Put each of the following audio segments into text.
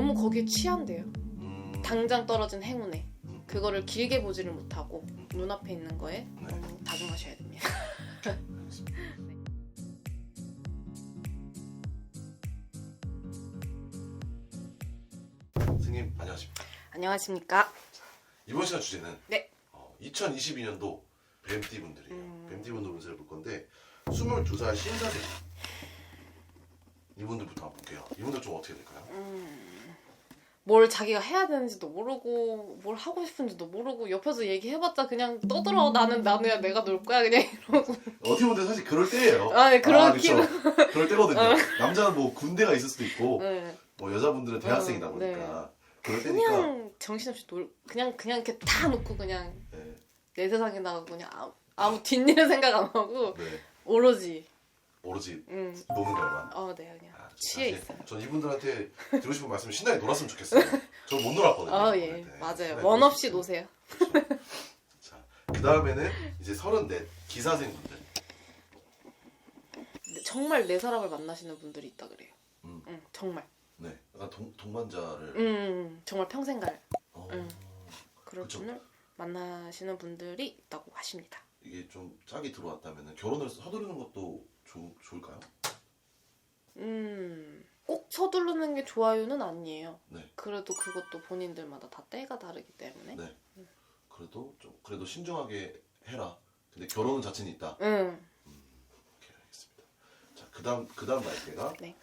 너무 거기에 취한대요. 음, 당장 떨어진 행운에 음. 그거를 길게 보지를 못하고 눈앞에 있는 거에 네. 너무 다중하셔야 됩니다. 선생님 안녕하십니까. 안녕하십니까? 이번 시간 주제는 네. 어, 2022년도 뱀띠 분들이에요. 음. 뱀띠 분들 운세를 볼 건데 22살 신사생 이분들부터 한번 볼게요. 이분들 좀 어떻게 될까요? 뭘 자기가 해야 되는지도 모르고 뭘 하고 싶은지도 모르고 옆에서 얘기해봤자 그냥 떠들어 나는 나는 내가 놀 거야 그냥 이러고 어떻게 보면 사실 그럴 때예요. 아, 네, 그런 그쵸. 그럴 때거든요. 남자는 뭐 군대가 있을 수도 있고 네. 뭐 여자분들은 대학생이다 어, 보니까 그럴 때니까 그냥 정신없이 놀 그냥 그냥 이렇게 다 놓고 그냥 네, 내 세상에 나가고 그냥 아무, 아무 뒷일을 생각 안 하고 네. 오로지 오로지 음. 노는 것만. 어, 네 그냥 아, 취해 사실 있어요. 전 이분들한테 드리고 싶은 말씀은 신나게 놀았으면 좋겠어요. 저는 못 놀았거든요. 아, 예. 네, 맞아요. 원 없이 노세요. 싶어요. 자, 그 다음에는 이제 34 기사생분들. 네, 정말 내 사람을 만나시는 분들이 있다 그래요. 음. 응, 정말. 네, 약간 동, 동반자를. 음, 정말 평생 갈 어, 음. 그런 그쵸. 분을 만나시는 분들이 있다고 하십니다. 이게 좀 짝이 들어왔다면 결혼을 서두르는 것도 좋, 좋을까요? 음, 꼭 서두르는 게 좋아요는 아니에요. 네. 그래도 그것도 본인들마다 다 때가 다르기 때문에. 네. 그래도 좀 그래도 신중하게 해라. 근데 결혼은 자신이 있다. 응, 오케이, 알겠습니다. 자, 그다음 그다음 날짜가 네.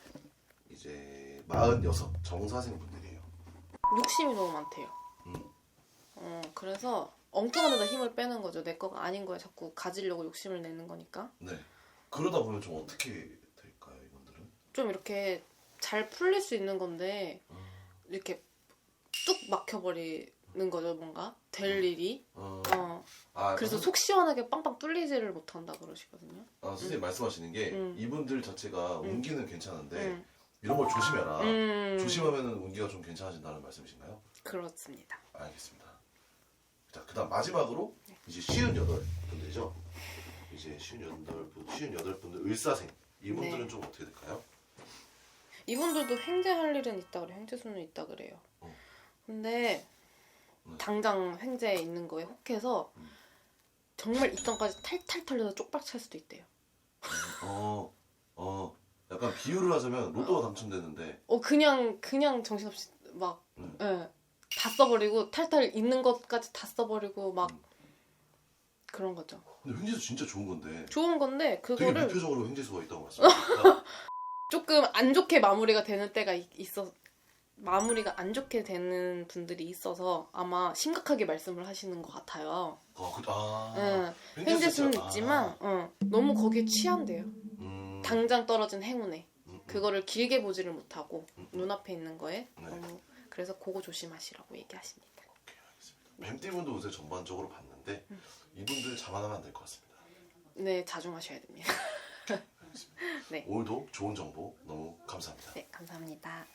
이제 46 정사생 분들이에요. 욕심이 너무 많대요. 음. 어, 그래서 엉뚱한 데다 힘을 빼는 거죠. 내 거가 아닌 거에 자꾸 가지려고 욕심을 내는 거니까. 네. 그러다 보면 좀 어떻게 될까요, 이분들은? 좀 이렇게 잘 풀릴 수 있는 건데 음. 이렇게 뚝 막혀버리는 거죠, 뭔가 될 일이. 어, 어, 아, 그래서 선- 속 시원하게 빵빵 뚫리지를 못한다 그러시거든요. 아, 선생님 말씀하시는 게 음. 이분들 자체가 음. 운기는 괜찮은데 음. 이런 걸 조심해라. 음, 조심하면 운기가 좀 괜찮아진다는 말씀이신가요? 그렇습니다. 알겠습니다. 자, 그다음 마지막으로 이제 58 분들이죠. 이제 58분, 58분들 을사생 이분들은 네. 좀 어떻게 될까요? 이분들도 횡재할 일은 있다 그래. 횡재 수는 있다 그래요. 어. 근데 네. 당장 횡재에 있는 거에 혹해서 음. 정말 이성까지 탈탈 털려서 쪽박 찰 수도 있대요. 어, 어, 약간 비유를 하자면 로또가 당첨되는데 어 그냥 그냥 정신없이 막 음. 예. 다 써버리고 탈탈 있는 것까지 다 써버리고 막 음. 그런 거죠. 근데 횡재수 진짜 좋은 건데 좋은 건데 되게 그거를 무표정으로 횡재수가 있다고 말씀하시니까 조금 안 좋게 마무리가 되는 때가 있- 있어 마무리가 안 좋게 되는 분들이 있어서 아마 심각하게 말씀을 하시는 것 같아요. 어, 그, 아, 응. 횡재수 횡재수는 진짜- 있지만 응. 너무 거기에 취한대요. 음, 당장 떨어진 행운에 음, 음. 그거를 길게 보지를 못하고 음, 음. 눈앞에 있는 거에 네. 너무 그래서 그거 조심하시라고 얘기하십니다. 오케이, 알겠습니다. 뱀띠분도 요새 전반적으로 봤는데 음. 이분들 자만하면 안 될 것 같습니다. 네, 자중하셔야 됩니다. 네. 오늘도 좋은 정보 너무 감사합니다. 네, 감사합니다.